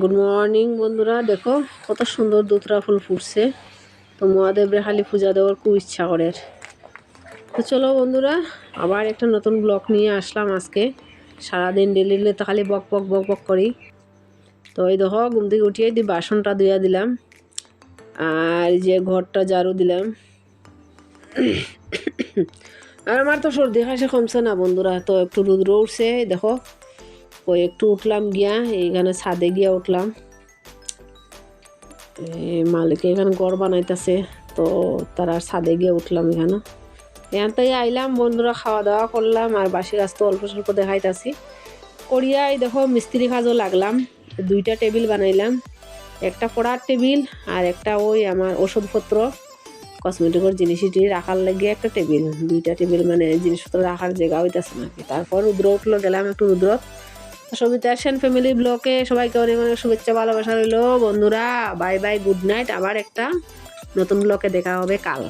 Good morning বন্ধুরা। দেখো, কত সুন্দর দুতরা ফুল ফুটছে। তো মহাদেবরে খালি পূজা দেওয়ার খুব ইচ্ছা করে। তো চলো বন্ধুরা, আবার একটা নতুন ব্লগ নিয়ে আসলাম আজকে। সারাদিন ডেলি তো খালি বক বক বক বক করি। তো এই দেখো, ঘুম থেকে উঠিয়ে দি, বাসনটা ধুইয়া দিলাম। আর যে ঘরটা ঝাড়ু দিলাম। আর আমার তো সর্দি খাসে কমছে না বন্ধুরা, তো একটু রুদ্র উঠছে, দেখো। ওই একটু উঠলাম গিয়া, এইখানে ছাদে গিয়া উঠলাম। মালিকে এখানে গড় বানাইতেছে, তো তারা ছাদে গিয়ে উঠলাম এখানে। এখান থেকে আইলাম, বন্ধুরা খাওয়া দাওয়া করলাম, আর বাসি গাছ তো অল্প স্বল্প দেখাইতাছি। করিয়াই দেখো মিস্ত্রি কাজও লাগলাম, দুইটা টেবিল বানাইলাম। একটা পড়ার টেবিল, আর একটা ওই আমার ওষুধপত্র কসমেটিকের জিনিসটি রাখার লাগিয়ে একটা টেবিল। দুইটা টেবিল মানে জিনিসপত্র রাখার জায়গা হইতেছে নাকি তারপর রুদ্র উঠল, গেলাম একটু রুদ্র সবিতা সেন ফ্যামিলি ব্লকে সবাইকে অনেক অনেক শুভেচ্ছা, ভালোবাসা রইল। বন্ধুরা, বাই বাই, গুড নাইট। আবার একটা নতুন ব্লকে দেখা হবে কাল।